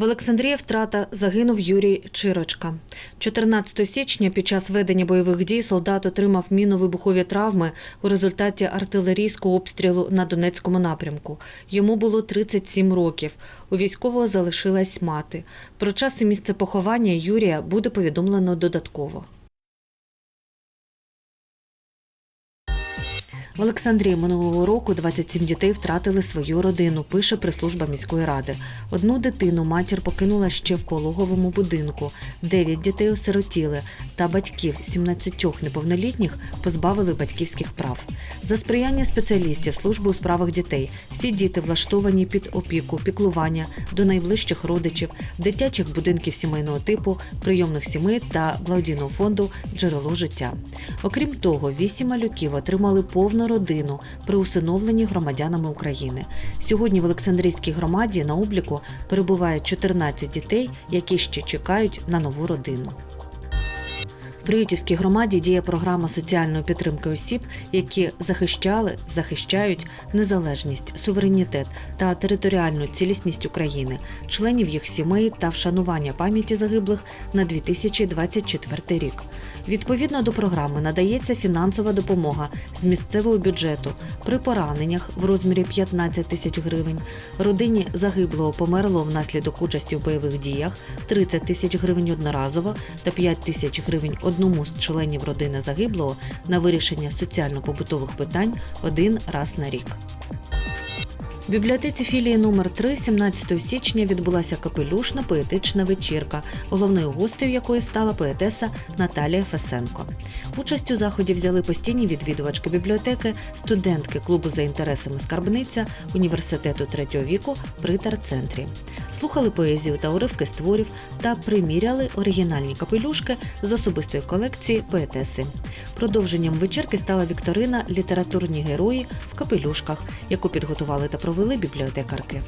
В Олександрії втрата загинув Юрій Чирочка. 14 січня під час ведення бойових дій солдат отримав мінно-вибухові травми у результаті артилерійського обстрілу на Донецькому напрямку. Йому було 37 років. У військового залишилась мати. Про час і місце поховання Юрія буде повідомлено додатково. В Олександрії минулого року 27 дітей втратили свою родину, пише прес-служба міської ради. Одну дитину матір покинула ще в пологовому будинку. Дев'ять дітей осиротіли, та батьків 17 неповнолітніх позбавили батьківських прав. За сприяння спеціалістів служби у справах дітей всі діти влаштовані під опіку, піклування до найближчих родичів, дитячих будинків сімейного типу, прийомних сімей та благодійного фонду Джерело життя. Окрім того, вісім малюків отримали повну родину при усиновленні громадянами України. Сьогодні в Олександрійській громаді на обліку перебуває 14 дітей, які ще чекають на нову родину. В Приютівській громаді діє програма соціальної підтримки осіб, які захищали, захищають незалежність, суверенітет та територіальну цілісність України, членів їх сімей та вшанування пам'яті загиблих на 2024 рік. Відповідно до програми надається фінансова допомога з місцевого бюджету при пораненнях в розмірі 15 тисяч гривень, родині загиблого померлого внаслідок участі в бойових діях 30 тисяч гривень одноразово та 5 тисяч гривень одному з членів родини загиблого на вирішення соціально-побутових питань один раз на рік. В бібліотеці філії номер 3 17 січня відбулася капелюшна поетична вечірка, головною гостею якої стала поетеса Наталія Фесенко. Участь у заході взяли постійні відвідувачки бібліотеки, студентки клубу за інтересами скарбниця університету третього віку при терцентрі. Слухали поезію та уривки з творів та приміряли оригінальні капелюшки з особистої колекції поетеси. Продовженням вечірки стала вікторина Літературні герої в капелюшках, яку підготували та провели бібліотекарки.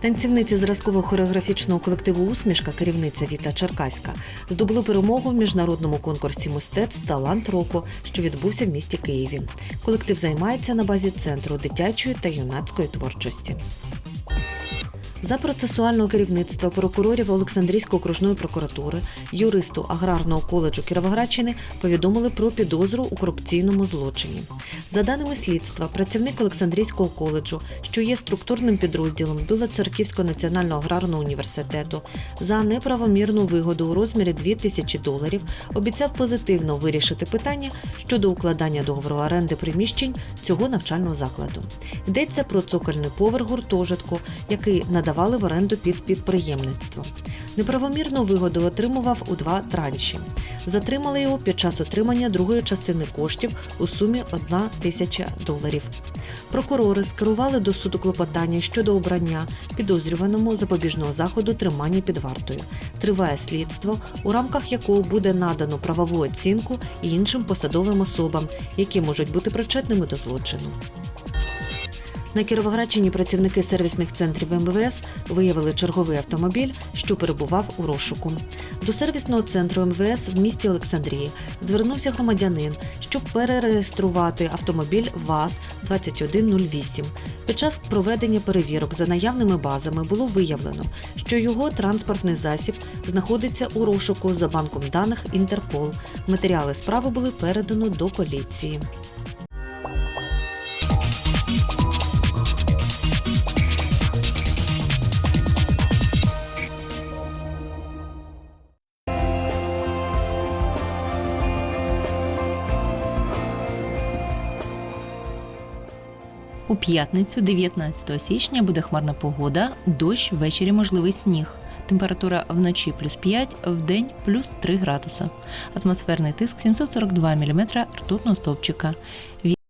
Танцівниці зразково-хореографічного колективу Усмішка, керівниця Віта Черкаська, здобули перемогу в міжнародному конкурсі мистецтв Талант року, що відбувся в місті Києві. Колектив займається на базі центру дитячої та юнацької творчості. За процесуального керівництва прокурорів Олександрійської окружної прокуратури, юристу аграрного коледжу Кіровоградщини повідомили про підозру у корупційному злочині. За даними слідства, працівник Олександрійського коледжу, що є структурним підрозділом Білоцерківського національного аграрного університету, за неправомірну вигоду у розмірі 2 тисячі доларів обіцяв позитивно вирішити питання щодо укладання договору оренди приміщень цього навчального закладу. Йдеться про цокольний поверх гуртожитку, який надавали в оренду під підприємництво. Неправомірну вигоду отримував у два транші. Затримали його під час отримання другої частини коштів у сумі 1 тисяча доларів. Прокурори скерували до суду клопотання щодо обрання підозрюваному запобіжного заходу тримання під вартою. Триває слідство, у рамках якого буде надано правову оцінку і іншим посадовим особам, які можуть бути причетними до злочину. На Кіровоградщині працівники сервісних центрів МВС виявили черговий автомобіль, що перебував у розшуку. До сервісного центру МВС в місті Олександрії звернувся громадянин, щоб перереєструвати автомобіль ВАЗ-2108. Під час проведення перевірок за наявними базами було виявлено, що його транспортний засіб знаходиться у розшуку за банком даних Інтерпол. Матеріали справи були передано до поліції. У п'ятницю, 19 січня, буде хмарна погода, дощ, ввечері можливий сніг. Температура вночі плюс 5, вдень плюс 3 градуса. Атмосферний тиск 742 мм ртутного стовпчика.